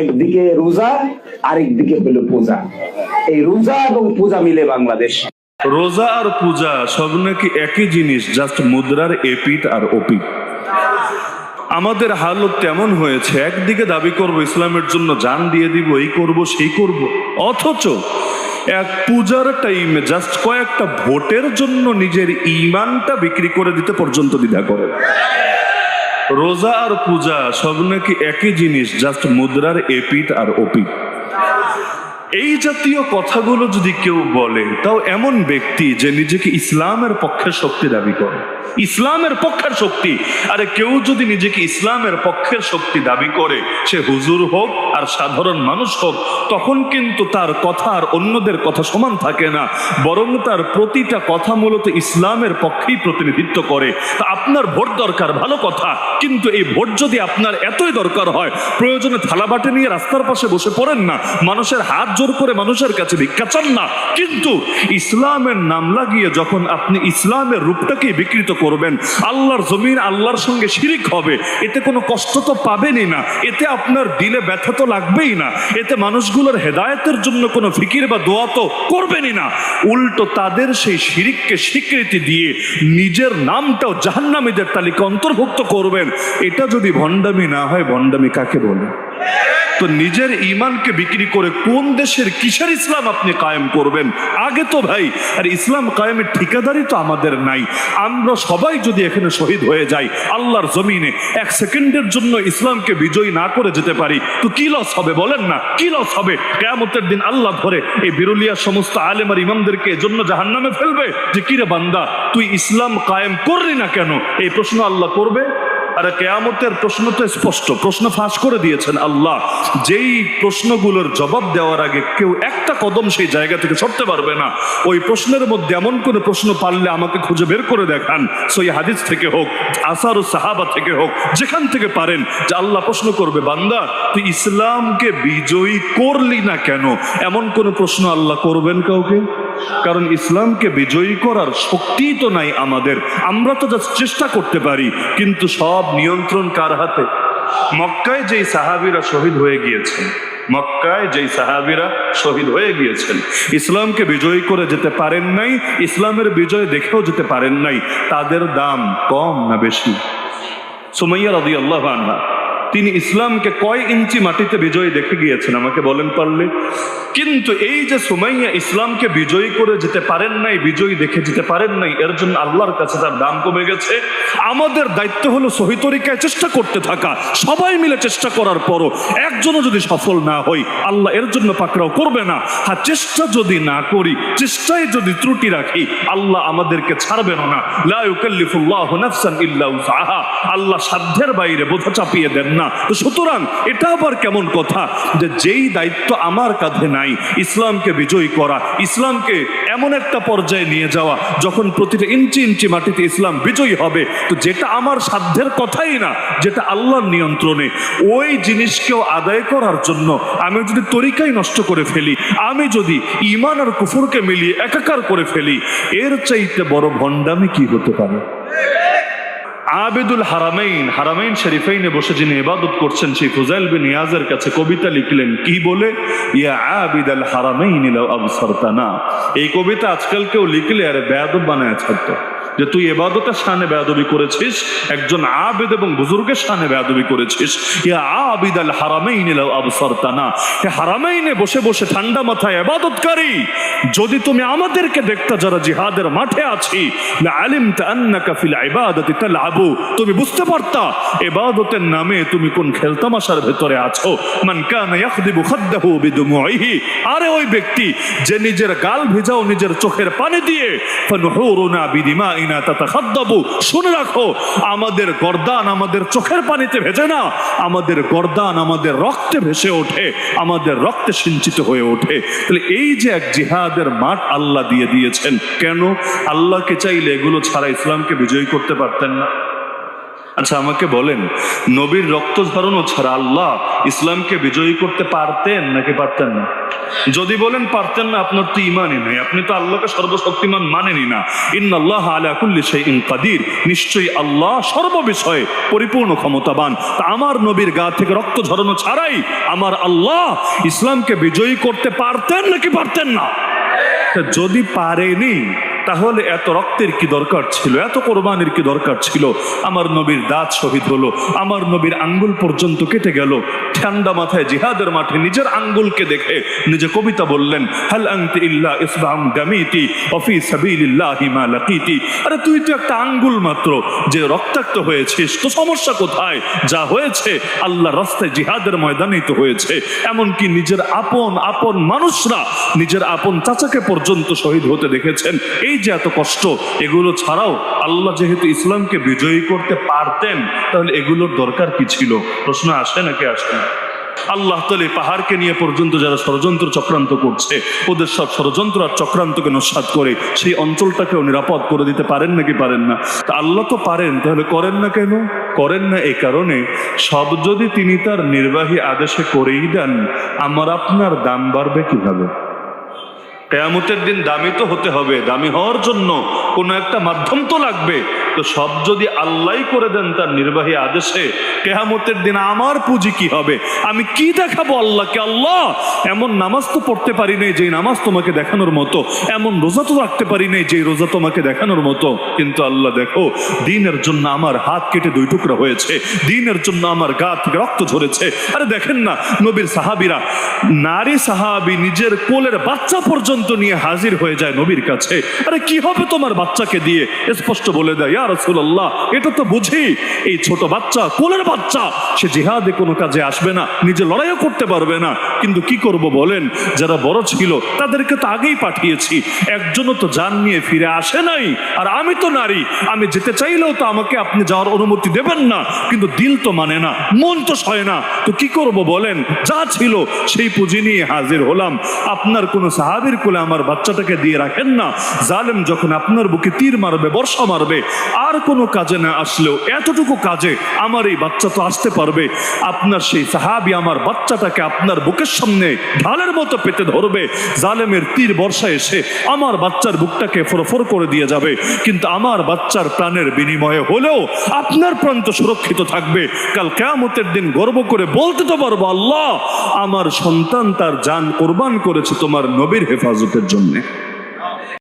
একদিকে রোজা, আরেকদিকে হলো পূজা। এই রোজা এবং পূজা মিলে বাংলাদেশ। রোজা আর পূজা সব নাকি একই জিনিস, জাস্ট মুদ্রার এপিট আর ওপিট আমাদের হালত তেমন হয়েছে, একদিকে দাবি করব ইসলামের জন্য জান দিয়ে দিব, এই করব, সেই করব। অথচ এক পূজার টাইমে জাস্ট কয়েকটা ভোটের জন্য নিজের ইমানটা বিক্রি করে দিতে পর্যন্ত দ্বিধা করে। রোজা আর পূজা সব নাকি একই জিনিস জাস্ট মুদ্রার এপিট আর ওপিট এই জাতীয় কথাগুলো যদি কেউ বলে, তাও এমন ব্যক্তি যে নিজেকে ইসলামের পক্ষে শক্তি দাবি করে। ইসলামের পক্ষের শক্তি। আরে কেউ যদি নিজেকে ইসলামের পক্ষের শক্তি দাবি করে, সে হুজুর হোক আর সাধারণ মানুষ হোক, তখন কিন্তু তার কথা আর অন্যদের কথা সমান থাকে না। বরং তার প্রতিটা কথা মূলত ইসলামের পক্ষেই প্রতিনিধিত্ব করে। তা আপনার ভোট দরকার, ভালো কথা। কিন্তু এই ভোট যদি আপনার এতই দরকার হয়, প্রয়োজনে থালা বাটে নিয়ে রাস্তার পাশে বসে পড়েন না। মানুষের হাত জোর করে মানুষের কাছে ভিক্ষা চান না। কিন্তু ইসলামের নাম লাগিয়ে যখন আপনি ইসলামের রূপটাকে বিকৃত করবেন, আল্লাহর জমিন আল্লাহর সঙ্গে শিরিক হবে, এতে কোনো কষ্ট তো পাবেনই না, এতে আপনার দিলে ব্যথা তো লাগবেই না, এতে মানুষগুলোর হেদায়তের জন্য কোনো ফিকির বা দোয়া তো করবেনই না। উল্টো তাদের সেই শিরিককে স্বীকৃতি দিয়ে নিজের নামটাও জাহান্নামীদের তালিকা অন্তর্ভুক্ত করবেন। এটা যদি ভণ্ডামি না হয়, ভণ্ডামি কাকে বলে? তো নিজের ইমানকে বিক্রি করে কোন দেশের কিসের ইসলাম আপনি কায়েম করবেন? আগে তো ভাই, আর ইসলাম কায়েমের ঠিকাদারি তো আমাদের নাই। আমরা সবাই যদি এখানে শহীদ হয়ে যাই, আল্লাহর জমিনে এক সেকেন্ডের জন্য ইসলামকে বিজয়ী না করে যেতে পারি, তো কি লস হবে বলেন না? কি লস হবে? কেয়ামতের দিন আল্লাহ ধরে এই বিরুলিয়া সমস্ত আলেম আর ইমামদেরকে এজন্য জাহান্নামে ফেলবে? যে কিরে বান্দা, তুই ইসলাম কায়েম করলি না কেন? এই প্রশ্ন আল্লাহ করবে? আরে কেয়ামতের প্রশ্ন তো স্পষ্ট। প্রশ্ন ফাঁস করে দিয়েছেন আল্লাহ। যেই প্রশ্নগুলোর জবাব দেওয়ার আগে কেউ একটা কদম সেই জায়গা থেকে সরতে পারবে না। ওই প্রশ্নের মধ্যে এমন কোনো প্রশ্ন পারলে আমাকে খুঁজে বের করে দেখান। সই হাদিস থেকে হোক, আসার সাহাবা থেকে হোক, যেখান থেকে পারেন যে আল্লাহ প্রশ্ন করবে, বান্দা, তুই ইসলামকে বিজয়ী করলি না কেন? এমন কোনো প্রশ্ন আল্লাহ করবেন কাউকে? কারণ ইসলামকে বিজয়ী করার শক্তি তো নাই আমাদের। আমরা তো যা চেষ্টা করতে পারি, কিন্তু সব নিয়ন্ত্রণ কার হাতে? মক্কায় যেই সাহাবিরা শহীদ হয়ে গিয়েছেন, মক্কায় যেই সাহাবিরা শহীদ হয়ে গিয়েছেন, ইসলামকে বিজয়ী করে যেতে পারেন নাই, ইসলামের বিজয় দেখেও যেতে পারেন নাই, তাদের দাম কম না বেশি? সুমাইয়া রাদি আল্লাহ তিনি ইসলামকে কয় ইঞ্চি মাটিতে বিজয়ী দেখে গিয়েছেন? আমাকে বলেন পারলে। কিন্তু এই যে সুমাইয়া ইসলামকে বিজয়ী করে যেতে পারেন নাই, বিজয়ী দেখে যেতে পারেন নাই, এর জন্য আল্লাহর কাছে তার দাম কমে গেছে। আমাদের দায়িত্ব হলো সহি তরিকায় চেষ্টা করতে থাকা, সবাই মিলে চেষ্টা করার পরও একজনও যদি সফল না হই, আল্লাহ এর জন্য পাকড়াও করবে না। হ্যাঁ চেষ্টা যদি না করি, চেষ্টায় যদি ত্রুটি রাখি, আল্লাহ আমাদেরকে ছাড়বেন না। আল্লাহ সাধ্যের বাইরে বোঝা চাপিয়ে দেন না। তো সুতরাং এটা আবার কেমন কথা যে যেই দায়িত্ব আমার কাঁধে নাই ইসলামকে বিজয়ী করা, ইসলামকে এমন একটা পর্যায়ে নিয়ে যাওয়া, যখন প্রতিটা ইঞ্চি ইঞ্চি মাটিতে ইসলাম বিজয়ী হবে, তো যেটা আমার সাধ্যের কথাই না, যেটা আল্লাহর নিয়ন্ত্রণে। ওই জিনিসকেও আদায় করার জন্য আমি যদি তরিকাই নষ্ট করে ফেলি, আমি যদি ইমান আর কুফুরকে মিলিয়ে একাকার করে ফেলি, এর চাইতে বড় ভণ্ডামি কি হতে পারে? আবেদুল হারামাইন হারামাইন শরীফাইনে বসে যিনি ইবাদত করছেন, সেই ফুজাইল বিন ইয়াজের কাছে কবিতা লিখলেন, কি বলে? ইয়া আবিদ আল হারামাইন লাউ আবসারতানা। এই কবিতা আজকাল কেউ লিখলে আরে বেয়াদব বানায় ছাড়তো। যে তুই এবাদতের সানে বেয়াদবি করেছিস, একজন আবেদ এবং বুজুর্গের সানে বেয়াদবি করেছিস। ইয়া আবিদ আল হারামাইন আবসারতানা। হারামাইনে বসে বসে ঠান্ডা মাথায় ইবাদতকারী যদি তুমি আমাদেরকে দেখতা যারা জিহাদের মাঠে আছি তুমি বুঝতে পারতা ইবাদতের নামে তুমি কোন খেলতামাশার ভেতরে আছো। আরে ওই ব্যক্তি, যে নিজের গাল ভিজাও নিজের চোখের পানি দিয়ে বিদিমাইনা তাতাখাদ্দাবু। শুনে রাখো, আমাদের গর্দান আমাদের চোখের পানিতে ভেজে না, আমাদের আমাদের রক্তে ভেসে ওঠে, আমাদের রক্তে সিঞ্চিত হয়ে ওঠে। তাহলে এই যে এক জিহাদের মাঠ আল্লাহ দিয়ে দিয়েছেন, কেন? আল্লাহকে চাইলে এগুলো ছাড়া ইসলামকে বিজয়ী করতে পারতেন না। আচ্ছা আমাকে বলেন, নবীর রক্ত ছাড়া আল্লাহ ইসলামকে বিজয়ী করতে পারতেন নাকি পারতেন না? যদি বলেন পারতেন না, আপনার তো ইমানই নেই। আপনি তো আল্লাহকে সর্বশক্তিমান মানেনি না। ইন্নাল্লাহ আলা কুল্লি শাইইন কাদির। নিশ্চয়ই আল্লাহ সর্ববিষয়ে পরিপূর্ণ ক্ষমতাবান। তা আমার নবীর গা থেকে রক্ত ঝরানো ছাড়াই আমার আল্লাহ ইসলামকে বিজয়ী করতে পারতেন নাকি পারতেন না? যদি পারেনি তাহলে এত রক্তের কি দরকার ছিল? এত কোরবানির কি দরকার ছিল? আমার নবীর দাঁত শহীদ হলো। আমার নবীর আঙ্গুল পর্যন্ত কেটে গেল। ঠান্ডা মাথায় জিহাদের মাঠে নিজের আঙ্গুলকে দেখে নিজে কবিতা বললেন, হাল আনতি ইল্লা ইসবাম গামিতি অফি সাবিলিল্লাহি মা লাকিতি। আরে তুই তো একটা আঙ্গুল মাত্র। যে রক্তাক্ত হয়েছিস, তো সমস্যা কোথায়? যা হয়েছে আল্লাহ রাস্তায় জিহাদের ময়দানেই তো হয়েছে। এমনকি নিজের আপন আপন মানুষরা নিজের আপন চাচাকে পর্যন্ত শহীদ হতে দেখেছেন। এই যে এত কষ্ট, এগুলো ছাড়াও আল্লাহ যেহেতু ইসলামকে বিজয়ী করতে পারতেন, তাহলে এগুলোর দরকার কি ছিল? প্রশ্ন আসে নাকি আসে আল্লাহ তালে পাহাড়কে নিয়ে পর্যন্ত যারা ষড়যন্ত্র চক্রান্ত করছে, ওদের সব ষড়যন্ত্র আর চক্রান্তকে নস্বাত করে সেই অঞ্চলটাকেও নিরাপদ করে দিতে পারেন নাকি পারেন না? তা আল্লাহ তো পারেন, তাহলে করেন না কেন? করেন না এই কারণে, সব যদি তিনি তার নির্বাহী আদেশে করেই দেন, আমার আপনার দাম বাড়বে কীভাবে? কেয়ামতের দিন দামি তো হতে হবে দামি হওয়ার জন্য কোনো একটা মাধ্যম তো লাগবে। তো সব যদি আল্লাহ করে দেন তার নির্বাহী আদেশে, কেয়ামতের দিন আমার পুঁজি কি হবে? আমি কি দেখাবো আল্লাহকে? আল্লাহ, এমন নামাজ তো পড়তে পারি নাই যে নামাজ তোমাকে দেখানোর মতো। এমন রোজা তো রাখতে পারি নাই যে রোজা তোমাকে দেখানোর মতো। কিন্তু আল্লাহ, দেখো, দিনের জন্য আমার হাত কেটে দুই টুকরা হয়েছে। দিনের জন্য আমার গা থেকে রক্ত ঝরেছে। আরে দেখেন না, নবীর সাহাবিরা, নারী সাহাবি নিজের কোলের বাচ্চা পর্যন্ত নিয়ে হাজির হয়ে যায় নবীর কাছে। আরে কি হবে তোমার বাচ্চাকে দিয়ে? স্পষ্ট বলে দেয় রাসূলুল্লাহ, এটা তো বুঝি। এই ছোট বাচ্চা, কোলের বাচ্চা, সে জিহাদে কোনো কাজে আসবে না, নিজে লড়াইও করতে পারবে না। কিন্তু কি করব বলেন, যারা বড় ছিল, তাদেরকে তো আগেই পাঠিয়েছি। একজনও তো জান নিয়ে ফিরে আসে নাই, আর আমি তো নারী। আমি যেতে চাইলেও তো আমাকে আপনি যাওয়ার অনুমতি দেবেন না, কিন্তু দিল তো মানে না, মন তো সয় না। তো কি করব বলেন, যা ছিল সেই পুঁজি নিয়ে হাজির হলাম। আপনার কোনো সাহাবির কোলে আমার বাচ্চাটাকে দিয়ে রাখেন না। জালেম যখন আপনার বুকে তীর মারবে, বর্ষা মারবে আর কোনো কাজে না আসলেও এতটুকু কাজে আমার এই বাচ্চা তো আসতে পারবে। আপনার সেই সাহাবি আমার বাচ্চাটাকে আপনার বুকের সামনে ঢালের মতো পেতে ধরবে। জালেমের তীর বর্ষা এসে আমার বাচ্চার বুকটাকে ফোরফোর করে দিয়ে যাবে। কিন্তু আমার বাচ্চার প্রাণের বিনিময়ে হলেও আপনার প্রাণ তো সুরক্ষিত থাকবে। কাল কেয়ামতের দিন গর্ব করে বলতে তো পারব, আল্লাহ, আমার সন্তান তার যান কোরবান করেছে তোমার নবীর হেফাজতের জন্যে।